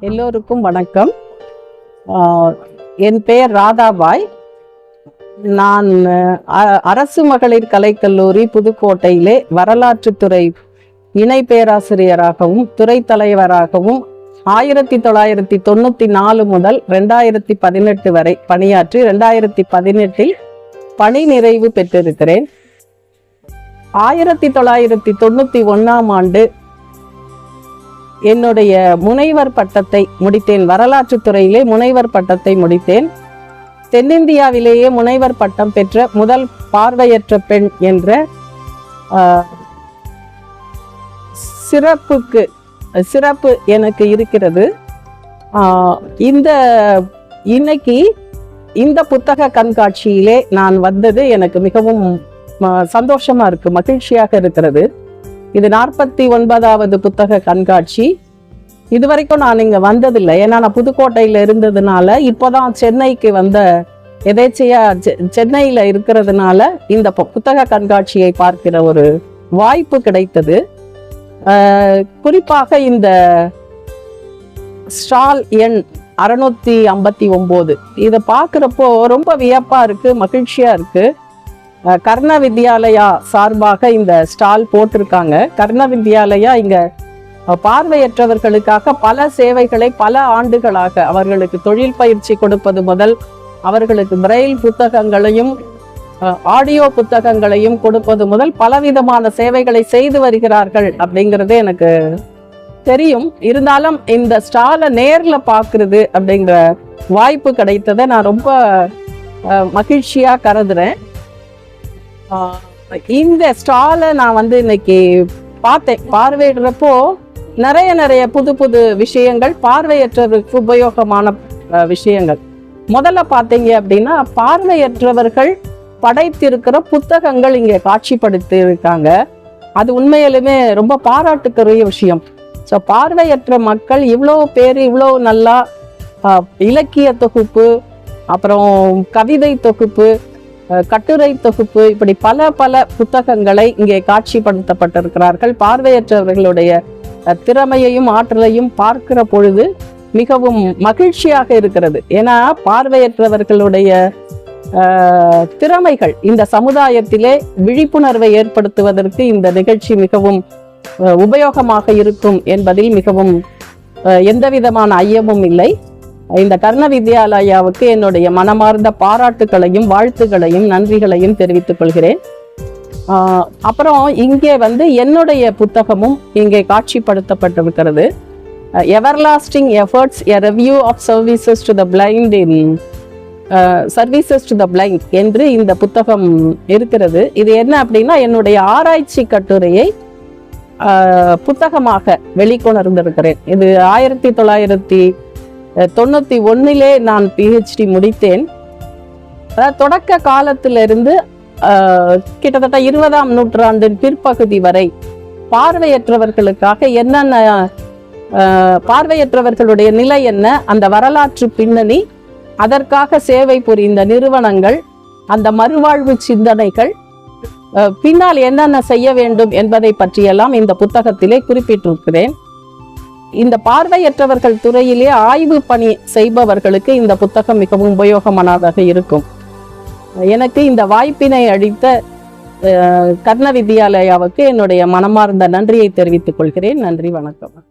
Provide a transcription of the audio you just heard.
எல்லோருக்கும் வணக்கம். என் பெயர் ராதாபாய். நான் அரசு மகளிர் கலைக்கல்லூரி புதுக்கோட்டையிலே வரலாற்றுத்துறை இணை பேராசிரியராகவும் துறை தலைவராகவும் ஆயிரத்தி தொள்ளாயிரத்தி தொண்ணூற்றி நாலு முதல் ரெண்டாயிரத்தி பதினெட்டு வரை பணியாற்றி ரெண்டாயிரத்தி பதினெட்டில் பணி நிறைவு பெற்றிருக்கிறேன். ஆயிரத்தி தொள்ளாயிரத்தி தொண்ணூற்றி ஒன்றாம் ஆண்டு என்னுடைய முனைவர் பட்டத்தை முடித்தேன். வரலாற்று துறையிலே முனைவர் பட்டத்தை முடித்தேன். தென்னிந்தியாவிலேயே முனைவர் பட்டம் பெற்ற முதல் பார்வையற்ற பெண் என்ற ஆஹ், சிறப்புக்கு சிறப்பு எனக்கு இருக்கிறது. இந்த இன்னைக்கு இந்த புத்தக கண்காட்சியிலே நான் வந்தது எனக்கு மிகவும் ம- சந்தோஷமா இருக்கு மகிழ்ச்சியாக இருக்கிறது. இது நாற்பத்தி ஒன்பதாவது புத்தக கண்காட்சி. இது வரைக்கும் நான் இங்கே வந்ததில்லை. ஏன்னா நான் புதுக்கோட்டையில் இருந்ததுனால இப்போதான் சென்னைக்கு வந்த எதேச்சையா செ- இருக்கிறதுனால இந்த பு- புத்தக கண்காட்சியை பார்க்கிற ஒரு வாய்ப்பு கிடைத்தது. குறிப்பாக இந்த ஸ்டால் எண் அறுநூத்தி ஐம்பத்தி ஒம்பது. இதை பார்க்குறப்போ ரொம்ப வியப்பாக இருக்குது மகிழ்ச்சியாக இருக்குது கர்ண வித்யாலயா சார்பாக இந்த ஸ்டால் போட்டிருக்காங்க. கர்ண வித்யாலயா இங்கே பார்வையற்றவர்களுக்காக பல சேவைகளை பல ஆண்டுகளாக அவர்களுக்கு தொழில் பயிற்சி கொடுப்பது முதல் அவர்களுக்கு பிரெயில் புத்தகங்களையும் ஆடியோ புத்தகங்களையும் கொடுப்பது முதல் பலவிதமான சேவைகளை செய்து வருகிறார்கள் அப்படிங்கிறது எனக்கு தெரியும். இருந்தாலும் இந்த ஸ்டாலை நேரில் பார்க்குறது அப்படிங்கிற வாய்ப்பு கிடைத்ததை நான் ரொம்ப மகிழ்ச்சியாக கருதுறேன். இந்த ஸ்டாலை நான் வந்து இன்னைக்கு பார்த்தேன். பார்வையிடுறப்போ நிறைய நிறைய புது புது விஷயங்கள் பார்வையற்றவருக்கு உபயோகமான விஷயங்கள். முதல்ல பார்த்தீங்க அப்படின்னா பார்வையற்றவர்கள் படைத்திருக்கிற புத்தகங்கள் இங்கே காட்சிப்படுத்தி இருக்காங்க. அது உண்மையிலுமே ரொம்ப பாராட்டுக்குரிய விஷயம். ஸோ பார்வையற்ற மக்கள் இவ்வளோ பேர் இவ்வளோ நல்லா இலக்கிய தொகுப்பு அப்புறம் கவிதை தொகுப்பு கட்டுரை தொகுப்பு இப்படி பல பல புத்தகங்களை இங்கே காட்சிப்படுத்தப்பட்டிருக்கிறார்கள். பார்வையற்றவர்களுடைய திறமையையும் ஆற்றலையும் பார்க்கிற பொழுது மிகவும் மகிழ்ச்சியாக இருக்கிறது. ஏன்னா பார்வையற்றவர்களுடைய திறமைகள் இந்த சமுதாயத்திலே விழிப்புணர்வை ஏற்படுத்துவதற்கு இந்த நிகழ்ச்சி மிகவும் உபயோகமாக இருக்கும் என்பதில் மிகவும் எந்தவிதமான ஐயமும் இல்லை. இந்த கர்ண வித்யாலயாவுக்கு என்னுடைய மனமார்ந்த பாராட்டுகளையும் வாழ்த்துகளையும் நன்றிகளையும் தெரிவித்துக் கொள்கிறேன். அப்புறம் இங்கே வந்து என்னுடைய புத்தகமும் இங்கே காட்சிப்படுத்தப்பட்டிருக்கிறது. Everlasting efforts a review of services to the blind in services to the blind என்று இந்த புத்தகம் இருக்கிறது. இது என்ன அப்படின்னா என்னுடைய ஆராய்ச்சி கட்டுரையை புத்தகமாக வெளிக்கொணர்ந்திருக்கிறேன். இது ஆயிரத்தி தொள்ளாயிரத்தி தொண்ணூற்றி ஒன்றிலே நான் பிஹெச்டி முடித்தேன். அதாவது தொடக்க காலத்திலிருந்து கிட்டத்தட்ட இருபதாம் நூற்றாண்டின் பிற்பகுதி வரை பார்வையற்றவர்களுக்காக என்னென்ன பார்வையற்றவர்களுடைய நிலை என்ன அந்த வரலாற்று பின்னணி அதற்காக சேவை புரிந்த நிறுவனங்கள் அந்த மறுவாழ்வு சிந்தனைகள் பின்னால் என்னென்ன செய்ய வேண்டும் என்பதை பற்றியெல்லாம் இந்த புத்தகத்திலே குறிப்பிட்டிருக்கிறேன். இந்த பார்வையற்றவர்கள் துறையிலே ஆய்வு பணி செய்பவர்களுக்கு இந்த புத்தகம் மிகவும் உபயோகமானதாக இருக்கும். எனக்கு இந்த வாய்ப்பினை அளித்த அஹ், கர்ண வித்யாலயாவுக்கு என்னுடைய மனமார்ந்த நன்றியை தெரிவித்துக் கொள்கிறேன். நன்றி வணக்கம்.